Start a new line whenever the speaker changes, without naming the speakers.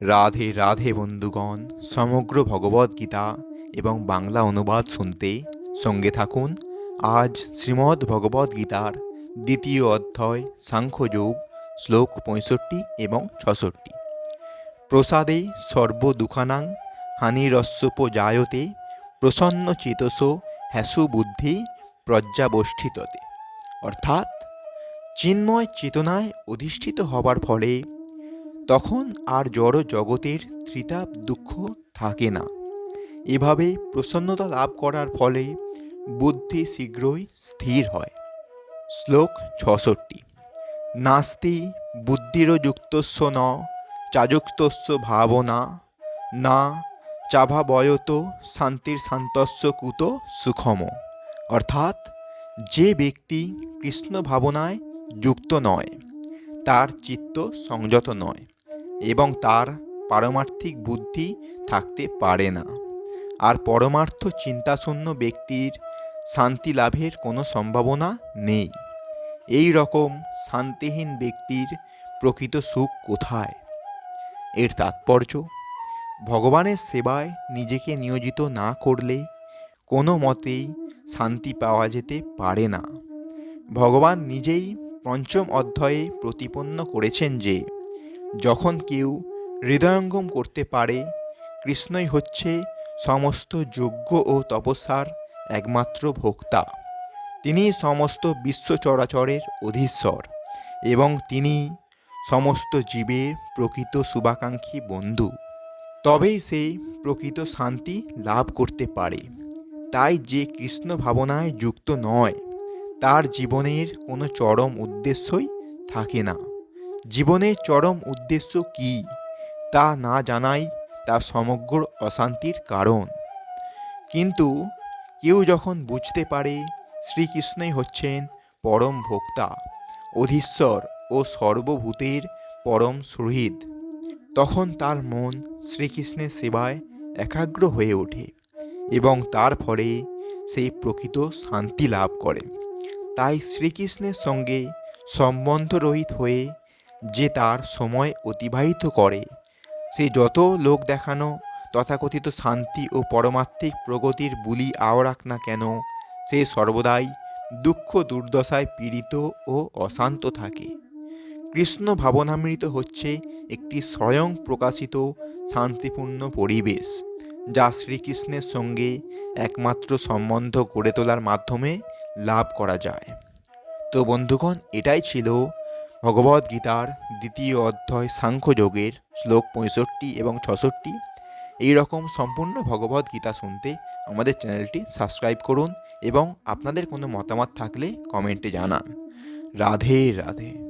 রাধে রাধে বন্ধুগণ, সমগ্র ভগবদ্গীতা এবং বাংলা অনুবাদ শুনতে সঙ্গে থাকুন। আজ শ্রীমদ্ ভগবদ্গীতার দ্বিতীয় অধ্যায়, সাংখ্যযোগ, শ্লোক পঁয়ষট্টি এবং ছষট্টি। প্রসাদে সর্বদুখানাং হানিরস্যপ জায়তে, প্রসন্ন চেতস হ্যাসু বুদ্ধি প্রজ্ঞাবষ্ঠিততে অর্থাৎ, চিন্ময় চেতনায় অধিষ্ঠিত হবার ফলে তখন আর জড় জগতের ত্রিতাপ দুঃখ থাকে না। এভাবে প্রসন্নতা লাভ করার ফলে বুদ্ধি শীঘ্রই স্থির হয়। শ্লোক ছষট্টি। নাস্তি বুদ্ধিরও যুক্তস্য ন চাযুক্তস্য ভাবনা, না চাভাবয়ত শান্তির শান্তস্য কুত সুখম। অর্থাৎ যে ব্যক্তি কৃষ্ণ ভাবনায় যুক্ত নয়, তার চিত্ত সংযত নয়। এবং তার পারমার্থিক বুদ্ধি থাকতে পারে না। আর পরমার্থ চিন্তাশূন্য ব্যক্তির শান্তি লাভের কোনো সম্ভাবনা নেই। এই রকম শান্তিহীন ব্যক্তির প্রকৃত সুখ কোথায়? এর তাৎপর্য, ভগবানের সেবায় নিজেকে নিয়োজিত না করলে কোনো মতেই শান্তি পাওয়া যেতে পারে না। ভগবান নিজেই পঞ্চম অধ্যায়ে প্রতিপন্ন করেছেন যে যখন কেউ হৃদয়ঙ্গম করতে পারে, কৃষ্ণই হচ্ছে সমস্ত যজ্ঞ ও তপস্যার একমাত্র ভোক্তা। তিনি সমস্ত বিশ্ব চরাচরের অধীশ্বর এবং তিনি সমস্ত জীবের প্রকৃত শুভাকাঙ্ক্ষী বন্ধু। তবেই সে প্রকৃত শান্তি লাভ করতে পারে। তাই যে কৃষ্ণ ভাবনায় যুক্ত নয়, তার জীবনের কোনো চরম উদ্দেশ্যই থাকে না। জীবনের চরম উদ্দেশ্য কি, তা না জানাই তা সমগ্র অশান্তির কারণ। কিন্তু কেউ যখন বুঝতে পারে শ্রীকৃষ্ণই হচ্ছেন পরম ভোক্তা, অধীশ্বর ও সর্বভূতের পরম সুহৃদ, তখন তার মন শ্রীকৃষ্ণের সেবায় একাগ্র হয়ে ওঠে এবং তার ফলে সে প্রকৃত শান্তি লাভ করে। তাই শ্রীকৃষ্ণের সঙ্গে সম্বন্ধরহিত হয়ে যে তার সময় অতিবাহিত করে, সে যত লোক দেখানো, তথাকথিত শান্তি ও পরমাত্মিক প্রগতির বুলি আওড়াক না কেন, সে সর্বদাই দুঃখ দুর্দশায় পীড়িত ও অশান্ত থাকে। কৃষ্ণ ভাবনামৃত হচ্ছে একটি স্বয়ং প্রকাশিত শান্তিপূর্ণ পরিবেশ, যা শ্রীকৃষ্ণের সঙ্গে একমাত্র সম্বন্ধ গড়ে তোলার মাধ্যমে লাভ করা যায়। তো বন্ধুগণ, এটাই ছিল ভগবদ্গীতার দ্বিতীয় অধ্যায় সাংখ্যযোগের শ্লোক পঁয়ষট্টি এবং ছষট্টি। এই রকম সম্পূর্ণ ভগবদ্গীতা শুনতে আমাদের চ্যানেলটি সাবস্ক্রাইব করুন এবং আপনাদের কোনো মতামত থাকলে কমেন্টে জানান। রাধে রাধে।